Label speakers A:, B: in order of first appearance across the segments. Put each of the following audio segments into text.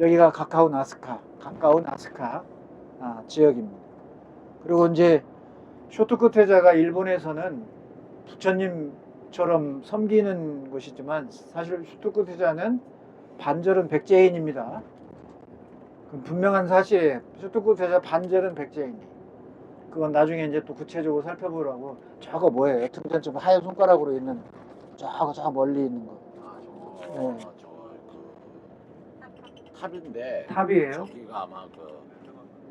A: 여기가 가까운 아스카, 가까운 아스카 아, 지역입니다. 그리고 이제 쇼토쿠테자가 일본에서는 부처님처럼 섬기는 곳이지만 사실 쇼토쿠테자는 반절은 백제인입니다. 그 분명한 사실이에요. 쇼토쿠테자 반절은 백제인. 그건 나중에 이제 또 구체적으로 살펴보라고. 저거 뭐예요? 등잔점 하얀 손가락으로 있는 저거 저 멀리 있는 거.
B: 아,
A: 네.
B: 탑인데
A: 탑이에요?
B: 저기가 아마 그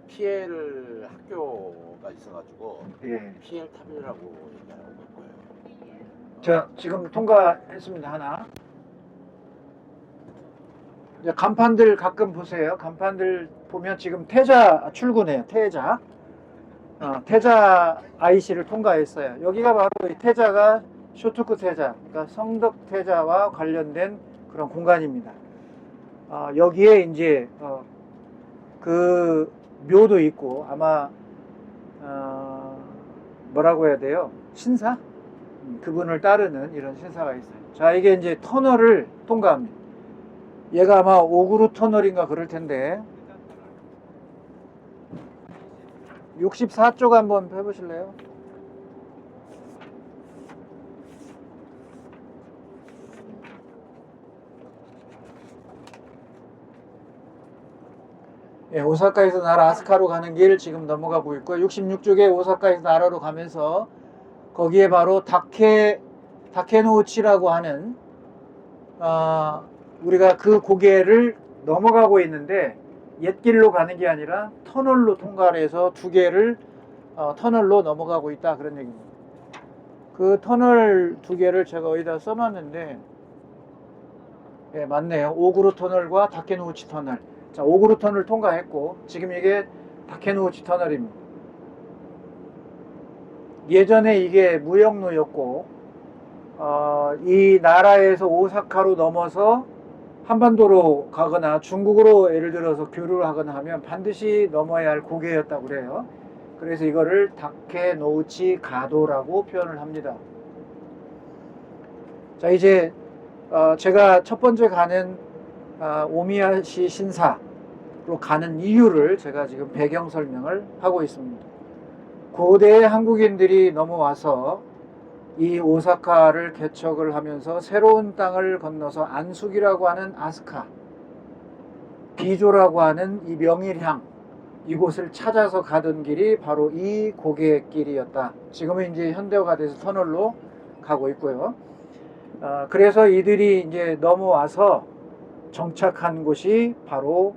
B: PL 학교가 있어가지고
A: 예.
B: PL 탑이라고 얘기하는 걸 거예요.
A: 자, 지금 통과했습니다. 하나. 이제 간판들 가끔 보세요. 간판들 보면 지금 태자 출구네요. 태자. 어, 태자 IC를 통과했어요. 여기가 바로 이 태자가 쇼트쿠 태자, 그러니까 성덕 태자와 관련된 그런 공간입니다. 어, 여기에 이제 어, 그 묘도 있고 아마 어, 뭐라고 해야 돼요? 신사? 음, 그분을 따르는 이런 신사가 있어요. 자, 이게 이제 터널을 통과합니다. 얘가 아마 오구루 터널인가 그럴 텐데 64쪽 한번 해보실래요? 예, 오사카에서 나라 아스카로 가는 길 지금 넘어가고 있고요. 66쪽에 오사카에서 나라로 가면서 거기에 바로 다케 다케노우치라고 하는 어, 우리가 그 고개를 넘어가고 있는데 옛길로 가는 게 아니라 터널로 통과를 해서 두 개를 어, 터널로 넘어가고 있다 그런 얘기입니다. 그 터널 두 개를 제가 어디다 써놨는데 예, 맞네요. 오구루 터널과 다케노우치 터널. 자, 오구루 터널 통과했고 지금 이게 다케노우치 터널입니다. 예전에 이게 무역로였고 어, 이 나라에서 오사카로 넘어서 한반도로 가거나 중국으로 예를 들어서 교류를 하거나 하면 반드시 넘어야 할 고개였다고 그래요. 그래서 이거를 다케노우치 가도라고 표현을 합니다. 자 이제 어, 제가 첫 번째 가는 아, 오미야시 신사 로 가는 이유를 제가 지금 배경 설명을 하고 있습니다. 고대 한국인들이 넘어와서 이 오사카를 개척을 하면서 새로운 땅을 건너서 안숙이라고 하는 아스카, 비조라고 하는 이 명일향, 이곳을 찾아서 가던 길이 바로 이 고개길이었다. 지금은 이제 현대화가 돼서 터널로 가고 있고요. 어, 그래서 이들이 이제 넘어와서 정착한 곳이 바로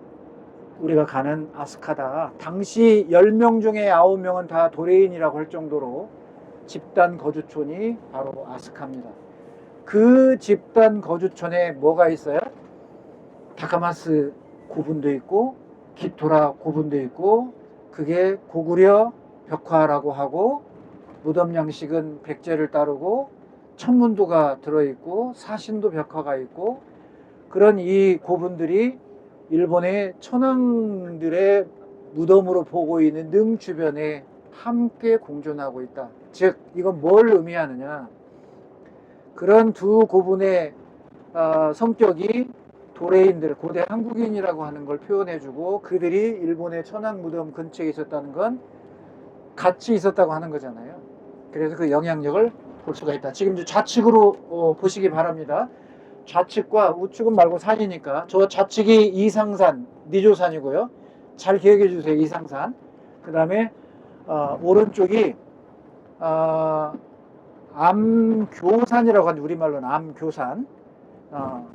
A: 우리가 가는 아스카다. 당시 10명 중에 9명은 다 도레인이라고 할 정도로 집단 거주촌이 바로 아스카입니다. 그 집단 거주촌에 뭐가 있어요? 다카마스 고분도 있고 기토라 고분도 있고 그게 고구려 벽화라고 하고 무덤 양식은 백제를 따르고 천문도가 들어있고 사신도 벽화가 있고 그런 이 고분들이 일본의 천황들의 무덤으로 보고 있는 능 주변에 함께 공존하고 있다. 즉, 이건 뭘 의미하느냐? 그런 두 고분의 어, 성격이 도레인들, 고대 한국인이라고 하는 걸 표현해주고 그들이 일본의 천황 무덤 근처에 있었다는 건 같이 있었다고 하는 거잖아요. 그래서 그 영향력을 볼 수가 있다. 지금 좌측으로 어, 보시기 바랍니다. 좌측과 우측은 말고 산이니까 저 좌측이 이상산, 니조산이고요. 잘 기억해 주세요. 이상산. 그 다음에 어, 오른쪽이 어, 암교산이라고 하는 우리말로는 암교산. 어,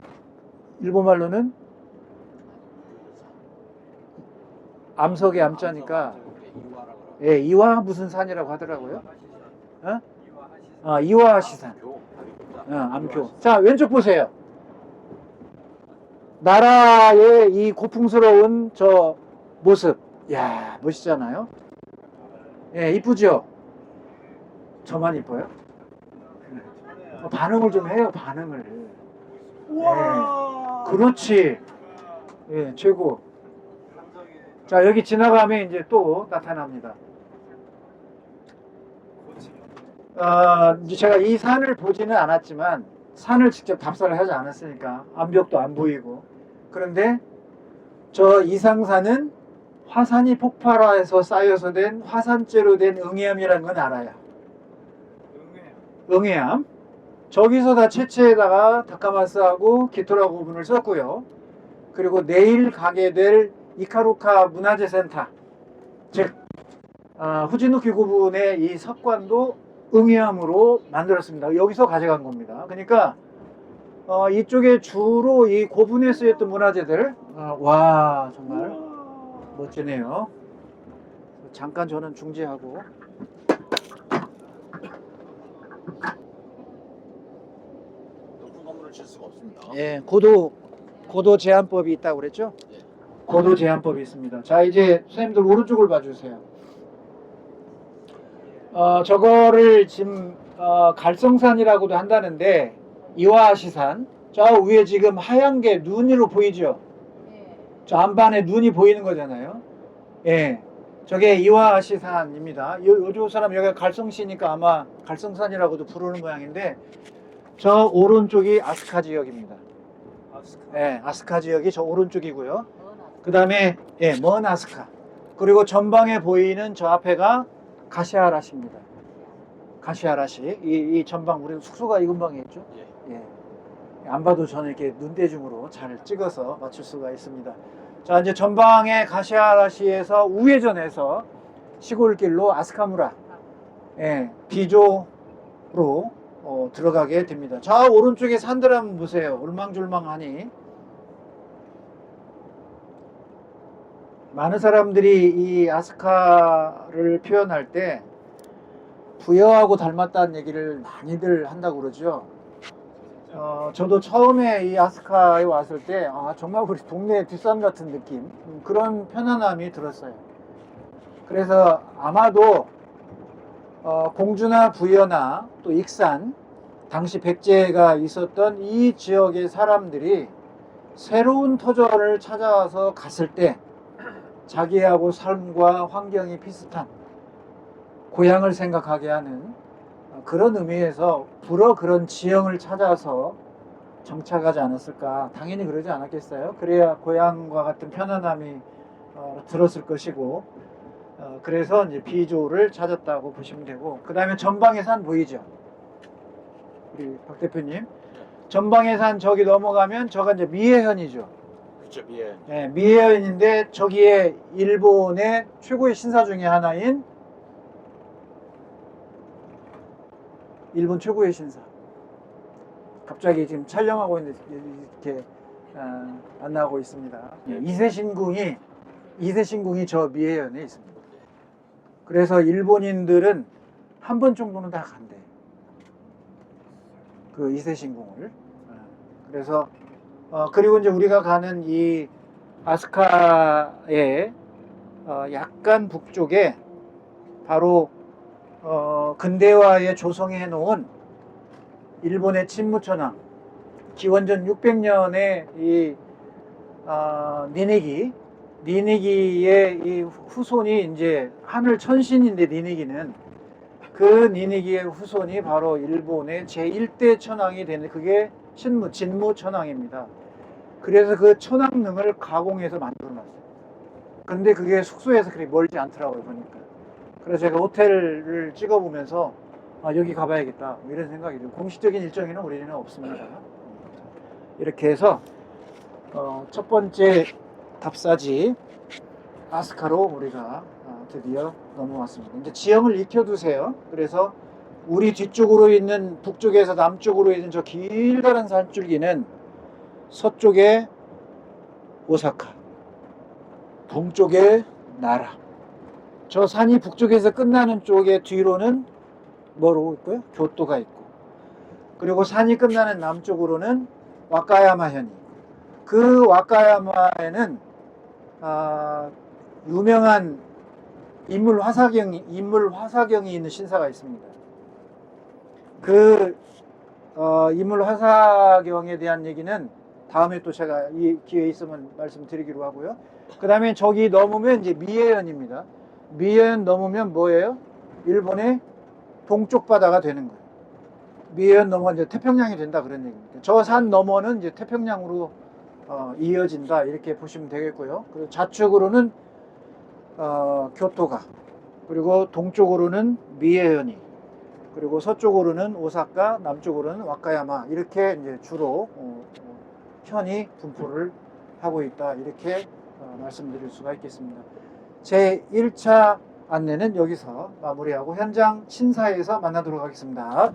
A: 일본말로는 암석의 암자니까 예, 이화 무슨 산이라고 하더라고요. 어? 어, 이화시산. 어, 암교. 자, 왼쪽 보세요. 나라의 이 고풍스러운 저 모습. 야 멋있잖아요. 예, 이쁘죠? 저만 이뻐요? 어, 반응을 좀 해요, 반응을. 예, 그렇지. 예, 최고. 자, 여기 지나가면 이제 또 나타납니다. 어, 이제 제가 이 산을 보지는 않았지만 산을 직접 답사를 하지 않았으니까 암벽도 안 보이고 그런데 저 이상산은 화산이 폭발해서 쌓여서 된 화산재로 된 응해암이라는 건 알아요. 응해암. 저기서 다 채취에다가 다카마스하고 기토라 고분을 썼고요. 그리고 내일 가게 될 이카루카 문화재센터, 즉 아, 후지누키 고분의 이 석관도 응해암으로 만들었습니다. 여기서 가져간 겁니다. 그러니까 어, 이쪽에 주로 이 고분에 쓰였던 문화재들, 어, 와 정말 멋지네요. 잠깐 저는 중지하고
B: 높은 건물을 칠 수가 없습니다.
A: 예, 고도 고도 제한법이 있다고 그랬죠?
B: 예.
A: 고도 제한법이 있습니다. 자, 이제 선생님들 오른쪽을 봐주세요. 어, 저거를 지금 어, 갈성산이라고도 한다는데 이와시산 저 위에 지금 하얀 게 눈으로 보이죠? 저 안반에 눈이 보이는 거잖아요. 예, 저게 이와시산입니다. 요, 요 사람 여기가 갈성시니까 아마 갈성산이라고도 부르는 모양인데 저 오른쪽이 아스카 지역입니다. 예, 아스카 지역이 저 오른쪽이고요. 그 다음에 예, 먼 아스카. 그리고 전방에 보이는 저 앞에가 가시아라시입니다. 가시아라시. 이, 이 전방 우리 숙소가 이 근방에 있죠.
B: 예.
A: 예. 안 봐도 저는 이렇게 눈대중으로 잘 찍어서 맞출 수가 있습니다. 자, 이제 전방에 가시아라시에서 우회전해서 시골길로 아스카무라, 예, 비조로 어, 들어가게 됩니다. 저 오른쪽에 산들 한번 보세요. 울망졸망하니. 많은 사람들이 이 아스카를 표현할 때 부여하고 닮았다는 얘기를 많이들 한다고 그러죠. 어, 저도 처음에 이 아스카에 왔을 때, 아, 정말 우리 동네 뒷산 같은 느낌. 음, 그런 편안함이 들었어요. 그래서 아마도, 어, 공주나 부여나 또 익산, 당시 백제가 있었던 이 지역의 사람들이 새로운 터전을 찾아와서 갔을 때 자기하고 삶과 환경이 비슷한 고향을 생각하게 하는 그런 의미에서 불어 그런 지형을 찾아서 정착하지 않았을까. 당연히 그러지 않았겠어요? 그래야 고향과 같은 편안함이 어, 들었을 것이고 어, 그래서 이제 비조를 찾았다고 보시면 되고 그 다음에 전방의 산 보이죠? 우리 박 대표님? 전방의 산 저기 넘어가면 저가 이제 미해현이죠
B: 그렇죠. 예.
A: 네, 미해현인데 저기에 일본의 최고의 신사 중에 하나인 일본 최고의 신사. 갑자기 지금 촬영하고 있는데 이렇게 아, 안 나오고 있습니다. 예, 이세신궁이 이세신궁이 저 미해현에 있습니다. 그래서 일본인들은 한 번 정도는 다 간대. 그 이세신궁을. 아, 그래서 어, 그리고 이제 우리가 가는 이 아스카의 어, 약간 북쪽에 바로 어, 근대화의 조성해 놓은 일본의 침무천왕 기원전 600년의 이 어, 니니기 니니기의 이 후손이 이제 하늘 천신인데 니니기는 그 니니기의 후손이 바로 일본의 제1대 천왕이 되는 그게 신무 진무 천왕입니다. 그래서 그 천왕릉을 가공해서 만들어 놨어요. 근데 그게 숙소에서 그렇게 멀지 않더라고요, 보니까. 그래서 제가 호텔을 찍어보면서 아, 여기 가봐야겠다. 뭐 이런 생각이 들고 공식적인 일정에는 우리는 없습니다. 이렇게 해서 어, 첫 번째 답사지 아스카로 우리가 어, 드디어 넘어왔습니다. 이제 지형을 익혀두세요. 그래서 우리 뒤쪽으로 있는 북쪽에서 남쪽으로 있는 저 길다란 산줄기는 서쪽에 오사카, 동쪽에 나라. 저 산이 북쪽에서 끝나는 쪽에 뒤로는 뭐로 있고요? 교토가 있고. 그리고 산이 끝나는 남쪽으로는 와카야마 현이. 그 와카야마에는 아, 유명한 인물 화사경이 인물 화사경이 있는 신사가 있습니다. 그 어, 인물 화사경에 대한 얘기는 다음에 또 제가 이 기회 있으면 말씀드리기로 하고요. 그 다음에 저기 넘으면 이제 미해현입니다. 미해현 넘으면 뭐예요? 일본의 동쪽 바다가 되는 거예요. 미해현 넘어 이제 태평양이 된다 그런 얘기입니다. 저 산 너머는 이제 태평양으로 어, 이어진다 이렇게 보시면 되겠고요. 그리고 좌측으로는 어, 교토가 그리고 동쪽으로는 미에현이 그리고 서쪽으로는 오사카 남쪽으로는 와카야마 이렇게 이제 주로 어, 어, 편이 분포를 하고 있다 이렇게 어, 말씀드릴 수가 있겠습니다. 제 1차 안내는 여기서 마무리하고 현장 신사에서 만나도록 하겠습니다.